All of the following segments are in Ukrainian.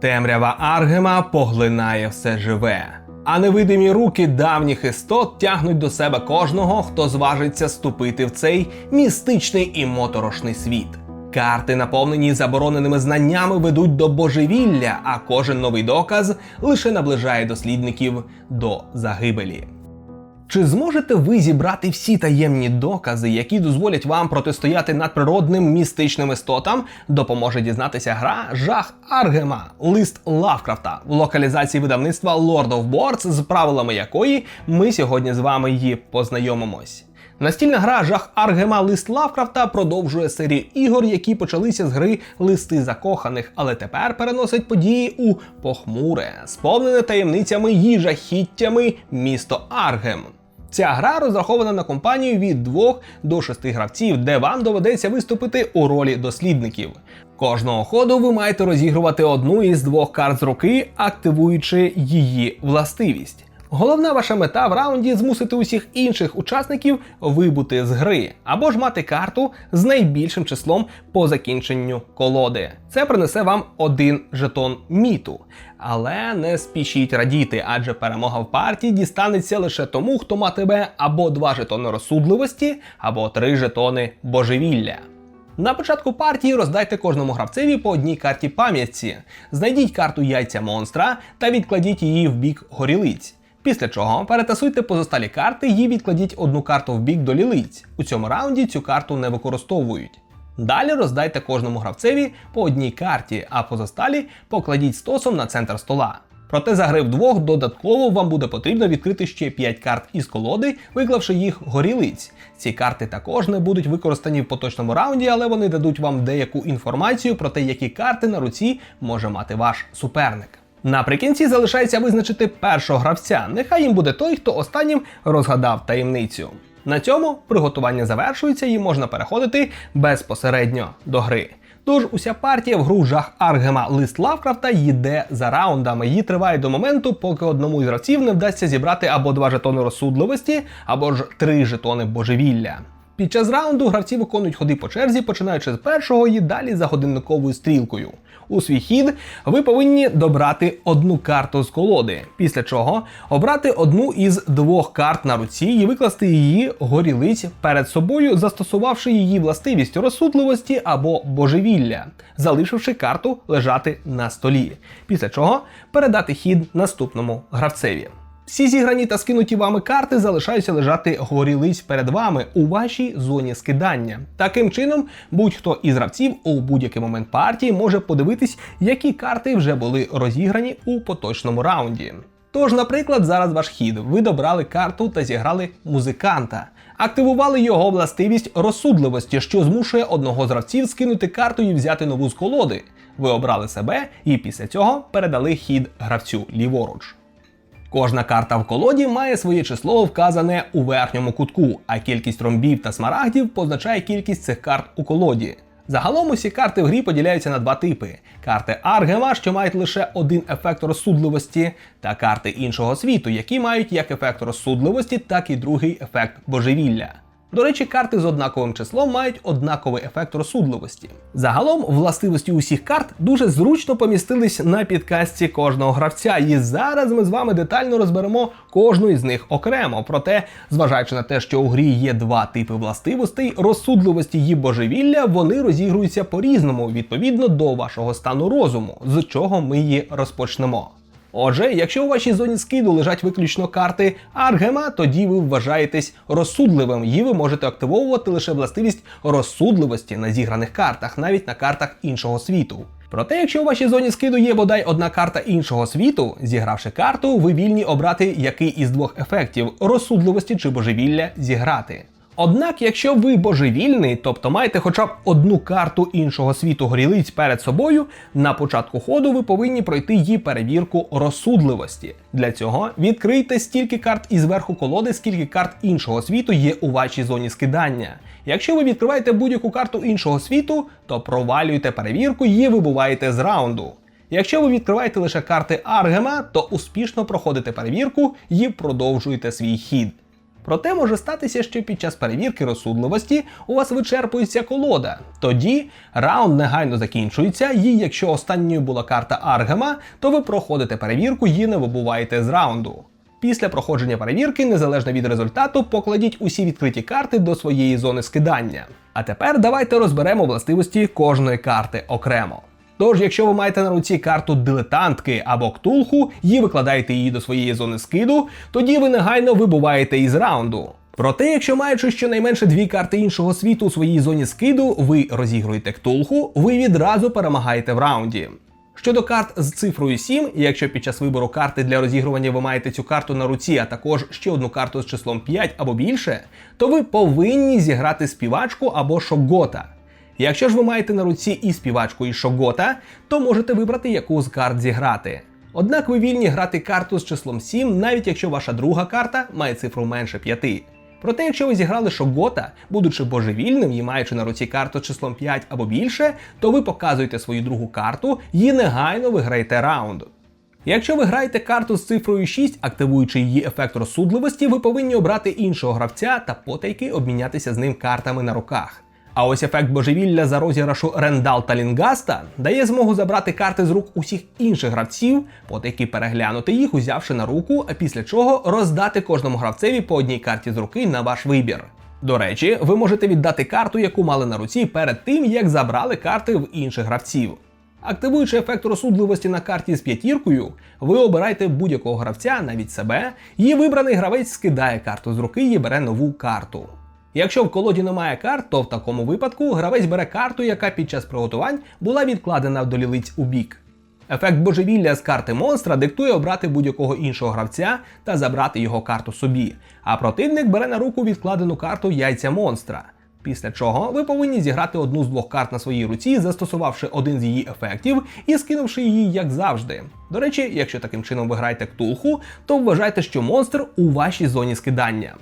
Темрява Аргема поглинає все живе. А невидимі руки давніх істот тягнуть до себе кожного, хто зважиться ступити в цей містичний і моторошний світ. Карти, наповнені забороненими знаннями, ведуть до божевілля, а кожен новий доказ лише наближає дослідників до загибелі. Чи зможете ви зібрати всі таємні докази, які дозволять вам протистояти надприродним містичним істотам? Допоможе дізнатися гра Жах Аргема, лист Лавкрафта в локалізації видавництва Lord of Boards, з правилами якої ми сьогодні з вами її познайомимось. Настільна гра Жах Аргема Лист Лавкрафта продовжує серію ігор, які почалися з гри Листи закоханих, але тепер переносить події у похмуре, сповнене таємницями і жахіттями місто Аргем. Ця гра розрахована на компанію від 2 до 6 гравців, де вам доведеться виступити у ролі дослідників. Кожного ходу ви маєте розігрувати одну із двох карт з руки, активуючи її властивість. Головна ваша мета в раунді змусити усіх інших учасників вибути з гри, або ж мати карту з найбільшим числом по закінченню колоди. Це принесе вам один жетон міту. Але не спішіть радіти, адже перемога в партії дістанеться лише тому, хто матиме або два жетони розсудливості, або три жетони божевілля. На початку партії роздайте кожному гравцеві по одній карті пам'ятці. Знайдіть карту яйця монстра та відкладіть її в бік горілиць. Після чого перетасуйте позосталі карти і відкладіть одну карту в бік до лілиць. У цьому раунді цю карту не використовують. Далі роздайте кожному гравцеві по одній карті, а позосталі покладіть стосом на центр стола. Проте за гри вдвох додатково вам буде потрібно відкрити ще 5 карт із колоди, виклавши їх горілиць. Ці карти також не будуть використані в поточному раунді, але вони дадуть вам деяку інформацію про те, які карти на руці може мати ваш суперник. Наприкінці залишається визначити першого гравця. Нехай їм буде той, хто останнім розгадав таємницю. На цьому приготування завершується і можна переходити безпосередньо до гри. Тож уся партія в гру жах Аргема Лист Лавкрафта йде за раундами. Її триває до моменту, поки одному із гравців не вдасться зібрати або два жетони розсудливості, або ж три жетони божевілля. Під час раунду гравці виконують ходи по черзі, починаючи з першого і далі за годинниковою стрілкою. У свій хід ви повинні добрати одну карту з колоди, після чого обрати одну із двох карт на руці і викласти її горілиць перед собою, застосувавши її властивість розсудливості або божевілля, залишивши карту лежати на столі. Після чого передати хід наступному гравцеві. Всі зіграні та скинуті вами карти залишаються лежати горілиць перед вами у вашій зоні скидання. Таким чином, будь-хто із гравців у будь-який момент партії може подивитись, які карти вже були розіграні у поточному раунді. Тож, наприклад, зараз ваш хід. Ви добрали карту та зіграли музиканта. Активували його властивість розсудливості, що змушує одного з гравців скинути карту і взяти нову з колоди. Ви обрали себе і після цього передали хід гравцю ліворуч. Кожна карта в колоді має своє число вказане у верхньому кутку, а кількість ромбів та смарагдів позначає кількість цих карт у колоді. Загалом усі карти в грі поділяються на два типи: карти Аргема, що мають лише один ефект розсудливості, та карти іншого світу, які мають як ефект розсудливості, так і другий ефект божевілля. До речі, карти з однаковим числом мають однаковий ефект розсудливості. Загалом, властивості усіх карт дуже зручно помістились на підкастці кожного гравця, і зараз ми з вами детально розберемо кожну із них окремо. Проте, зважаючи на те, що у грі є два типи властивостей, розсудливості і божевілля, вони розігруються по-різному, відповідно до вашого стану розуму, з чого ми її розпочнемо. Отже, якщо у вашій зоні скиду лежать виключно карти Аргема, тоді ви вважаєтесь розсудливим і ви можете активовувати лише властивість розсудливості на зіграних картах, навіть на картах іншого світу. Проте, якщо у вашій зоні скиду є бодай одна карта іншого світу, зігравши карту, ви вільні обрати який із двох ефектів розсудливості чи божевілля зіграти. Однак, якщо ви божевільний, тобто маєте хоча б одну карту іншого світу горілиць перед собою, на початку ходу ви повинні пройти її перевірку розсудливості. Для цього відкрийте стільки карт із верху колоди, скільки карт іншого світу є у вашій зоні скидання. Якщо ви відкриваєте будь-яку карту іншого світу, то провалюєте перевірку і вибуваєте з раунду. Якщо ви відкриваєте лише карти Аргема, то успішно проходите перевірку і продовжуєте свій хід. Проте може статися, що під час перевірки розсудливості у вас вичерпується колода. Тоді раунд негайно закінчується, і якщо останньою була карта Аргема, то ви проходите перевірку і не вибуваєте з раунду. Після проходження перевірки, незалежно від результату, покладіть усі відкриті карти до своєї зони скидання. А тепер давайте розберемо властивості кожної карти окремо. Тож, якщо ви маєте на руці карту дилетантки або ктулху і викладаєте її до своєї зони скиду, тоді ви негайно вибуваєте із раунду. Проте, якщо маючи щонайменше дві карти іншого світу у своїй зоні скиду, ви розігруєте ктулху, ви відразу перемагаєте в раунді. Щодо карт з цифрою 7, якщо під час вибору карти для розігрування ви маєте цю карту на руці, а також ще одну карту з числом 5 або більше, то ви повинні зіграти співачку або шогота. Якщо ж ви маєте на руці і співачку, і шогота, то можете вибрати яку з карт зіграти. Однак ви вільні грати карту з числом 7, навіть якщо ваша друга карта має цифру менше 5. Проте, якщо ви зіграли Шогота, будучи божевільним і маючи на руці карту з числом 5 або більше, то ви показуєте свою другу карту і негайно виграєте раунд. Якщо ви граєте карту з цифрою 6, активуючи її ефект розсудливості, ви повинні обрати іншого гравця та потайки обмінятися з ним картами на руках. А ось ефект божевілля за розіграшу Рендал та Лінгаста дає змогу забрати карти з рук усіх інших гравців, потайки переглянути їх, узявши на руку, а після чого роздати кожному гравцеві по одній карті з руки на ваш вибір. До речі, ви можете віддати карту, яку мали на руці перед тим, як забрали карти в інших гравців. Активуючи ефект розсудливості на карті з п'ятіркою, ви обираєте будь-якого гравця, навіть себе, і вибраний гравець скидає карту з руки і бере нову карту. Якщо в колоді немає карт, то в такому випадку гравець бере карту, яка під час приготувань була відкладена в долілиць у бік. Ефект божевілля з карти монстра диктує обрати будь-якого іншого гравця та забрати його карту собі, а противник бере на руку відкладену карту яйця монстра. Після чого ви повинні зіграти одну з двох карт на своїй руці, застосувавши один з її ефектів і скинувши її як завжди. До речі, якщо таким чином ви граєте ктулху, то вважайте, що монстр у вашій зоні скидання.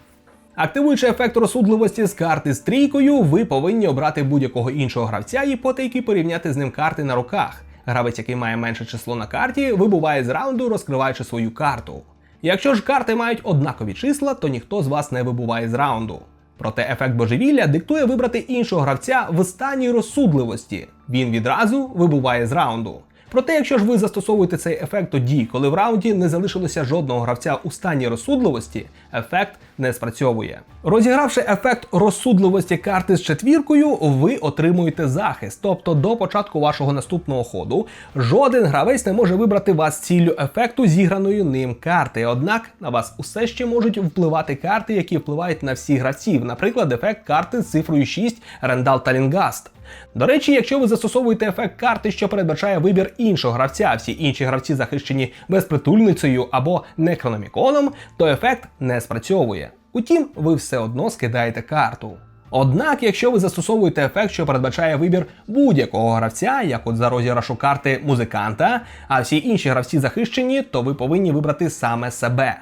Активуючи ефект розсудливості з карти з трійкою, ви повинні обрати будь-якого іншого гравця і потайки порівняти з ним карти на руках. Гравець, який має менше число на карті, вибуває з раунду, розкриваючи свою карту. Якщо ж карти мають однакові числа, то ніхто з вас не вибуває з раунду. Проте ефект божевілля диктує вибрати іншого гравця в стані розсудливості. Він відразу вибуває з раунду. Проте, якщо ж ви застосовуєте цей ефект тоді, коли в раунді не залишилося жодного гравця у стані розсудливості, ефект не спрацьовує. Розігравши ефект розсудливості карти з четвіркою, ви отримуєте захист. Тобто до початку вашого наступного ходу жоден гравець не може вибрати вас ціллю ефекту зіграної ним карти. Однак на вас усе ще можуть впливати карти, які впливають на всіх гравців, наприклад, ефект карти з цифрою 6 Рендал Талінгаст. До речі, якщо ви застосовуєте ефект карти, що передбачає вибір іншого гравця, всі інші гравці захищені безпритульницею або некрономіконом, то ефект не спрацьовує. Утім, ви все одно скидаєте карту. Однак, якщо ви застосовуєте ефект, що передбачає вибір будь-якого гравця, як от за розіграшу карти музиканта, а всі інші гравці захищені, то ви повинні вибрати саме себе.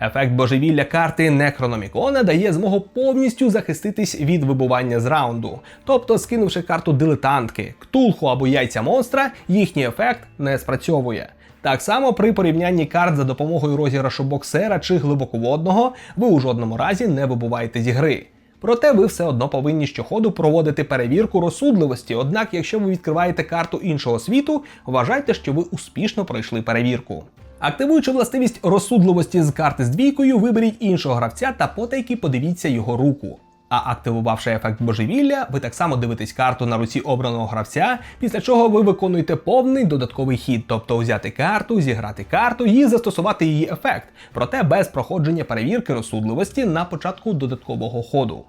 Ефект божевілля карти Некрономікона дає змогу повністю захиститись від вибування з раунду. Тобто, скинувши карту дилетантки, ктулху або яйця монстра, їхній ефект не спрацьовує. Так само при порівнянні карт за допомогою розіграшу боксера чи глибоководного, ви у жодному разі не вибуваєте зі гри. Проте ви все одно повинні щоходу проводити перевірку розсудливості. Однак, якщо ви відкриваєте карту іншого світу, вважайте, що ви успішно пройшли перевірку. Активуючи властивість розсудливості з карти з двійкою, виберіть іншого гравця та потайки подивіться його руку. А активувавши ефект божевілля, ви так само дивитесь карту на руці обраного гравця, після чого ви виконуєте повний додатковий хід, тобто взяти карту, зіграти карту і застосувати її ефект, проте без проходження перевірки розсудливості на початку додаткового ходу.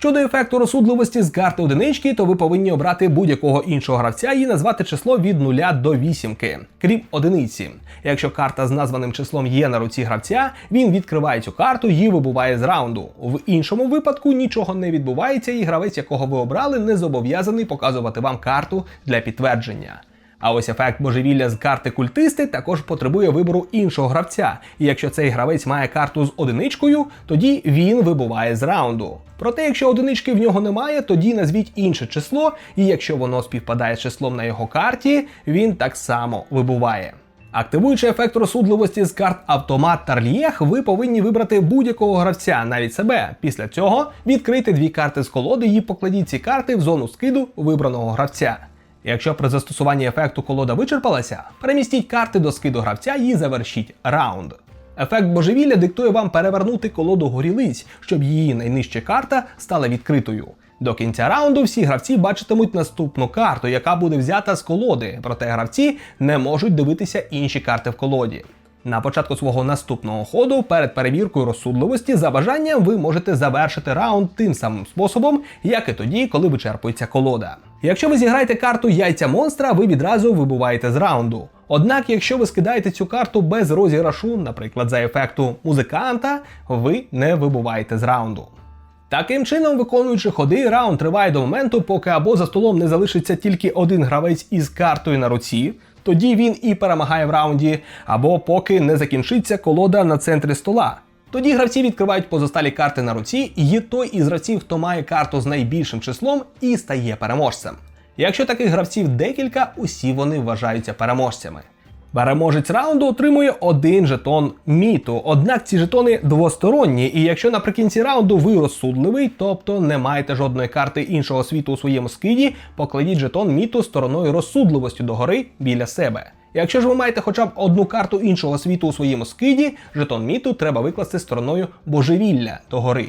Щодо ефекту розсудливості з карти одинички, то ви повинні обрати будь-якого іншого гравця і назвати число від 0 до 8, крім одиниці. Якщо карта з названим числом є на руці гравця, він відкриває цю карту і вибуває з раунду. В іншому випадку нічого не відбувається, і гравець, якого ви обрали, не зобов'язаний показувати вам карту для підтвердження. А ось ефект божевілля з карти культисти також потребує вибору іншого гравця. І якщо цей гравець має карту з одиничкою, тоді він вибуває з раунду. Проте, якщо одинички в нього немає, тоді назвіть інше число, і якщо воно співпадає з числом на його карті, він так само вибуває. Активуючи ефект розсудливості з карт автомат та рельєх, ви повинні вибрати будь-якого гравця, навіть себе. Після цього відкрийте дві карти з колоди і покладіть ці карти в зону скиду вибраного гравця. Якщо при застосуванні ефекту колода вичерпалася, перемістіть карти до скиду гравця і завершіть раунд. Ефект божевілля диктує вам перевернути колоду горілиць, щоб її найнижча карта стала відкритою. До кінця раунду всі гравці бачитимуть наступну карту, яка буде взята з колоди, проте гравці не можуть дивитися інші карти в колоді. На початку свого наступного ходу перед перевіркою розсудливості за бажанням ви можете завершити раунд тим самим способом, як і тоді, коли вичерпується колода. Якщо ви зіграєте карту яйця монстра, ви відразу вибуваєте з раунду. Однак, якщо ви скидаєте цю карту без розіграшу, наприклад, за ефекту музиканта, ви не вибуваєте з раунду. Таким чином, виконуючи ходи, раунд триває до моменту, поки або за столом не залишиться тільки один гравець із картою на руці, тоді він і перемагає в раунді, або поки не закінчиться колода на центрі стола. Тоді гравці відкривають позосталі карти на руці, і той із гравців, хто має карту з найбільшим числом, і стає переможцем. Якщо таких гравців декілька, усі вони вважаються переможцями. Переможець раунду отримує один жетон міту. Однак ці жетони двосторонні, і якщо наприкінці раунду ви розсудливий, тобто не маєте жодної карти іншого світу у своєму скиді, покладіть жетон міту стороною розсудливості догори біля себе. Якщо ж ви маєте хоча б одну карту іншого світу у своєму скиді, жетон міту треба викласти стороною божевілля догори.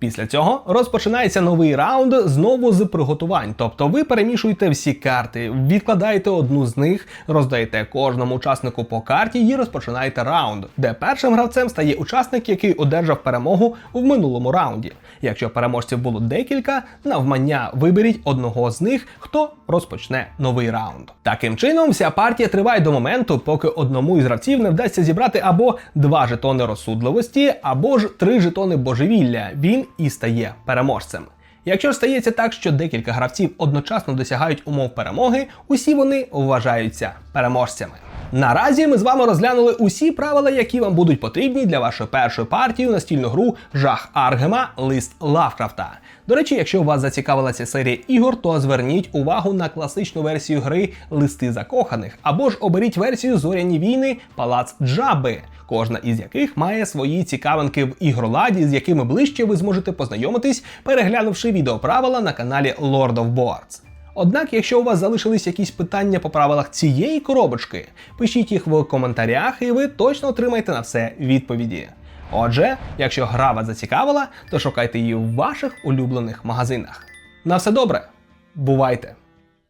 Після цього розпочинається новий раунд знову з приготувань. Тобто ви перемішуєте всі карти, відкладаєте одну з них, роздаєте кожному учаснику по карті і розпочинаєте раунд, де першим гравцем стає учасник, який одержав перемогу в минулому раунді. Якщо переможців було декілька, навмання виберіть одного з них, хто розпочне новий раунд. Таким чином, вся партія триває до моменту, поки одному із гравців не вдасться зібрати або два жетони розсудливості, або ж три жетони божевілля. Він і стає переможцем. Якщо стається так, що декілька гравців одночасно досягають умов перемоги, усі вони вважаються переможцями. Наразі ми з вами розглянули усі правила, які вам будуть потрібні для вашої першої партії у настільну гру Жах Аргема Лист Лавкрафта. До речі, якщо вас зацікавила ця серія ігор, то зверніть увагу на класичну версію гри Листи закоханих або ж оберіть версію Зоряні війни Палац Джаби кожна із яких має свої цікавинки в ігроладі, з якими ближче ви зможете познайомитись, переглянувши відеоправила на каналі Lord of Boards. Однак, якщо у вас залишились якісь питання по правилах цієї коробочки, пишіть їх в коментарях, і ви точно отримаєте на все відповіді. Отже, якщо гра вас зацікавила, то шукайте її в ваших улюблених магазинах. На все добре, бувайте!